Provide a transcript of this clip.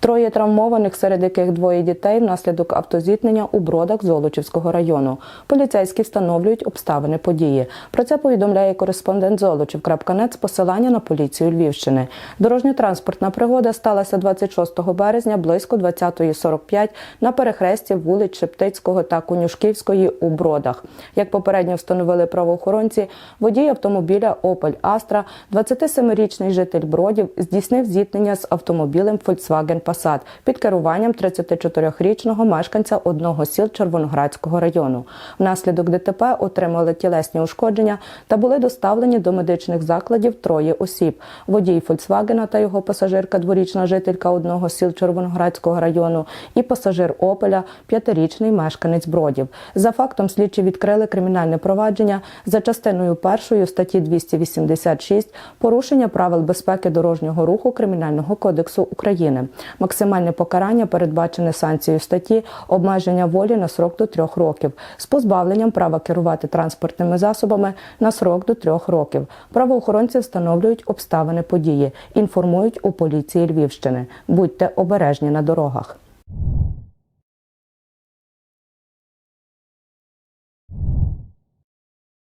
Троє травмованих, серед яких двоє дітей внаслідок автозіткнення у бродах Золочівського району. Поліцейські встановлюють обставини події. Про це повідомляє кореспондент Золочів.нет з посилання на поліцію Львівщини. Дорожньо-транспортна пригода сталася 26 березня близько 20.45 на перехресті вулиць Шептицького та Конюшківської у Бродах. Як попередньо встановили правоохоронці, водій автомобіля Opel Astra, 27-річний житель Бродів, здійснив зіткнення з автомобілем Volkswagen Passat під керуванням 34-річного мешканця одного сіл Червоноградського району. Внаслідок ДТП отримали тілесні ушкодження та були доставлені до медичних закладів троє осіб: водій Фольксвагена та його пасажирка, дворічна жителька одного сіл Червоноградського району, і пасажир Опеля, п'ятирічний мешканець Бродів. За фактом слідчі відкрили кримінальне провадження за частиною першої статті 286 порушення правил безпеки дорожнього руху Кримінального кодексу України. Максимальне покарання передбачене санкцією статті обмеження волі на срок до трьох років з позбавленням права керувати транспортними засобами на срок до трьох років. Правоохоронці встановлюють обставини події, інформують у поліції Львівщини. Будьте обережні на дорогах.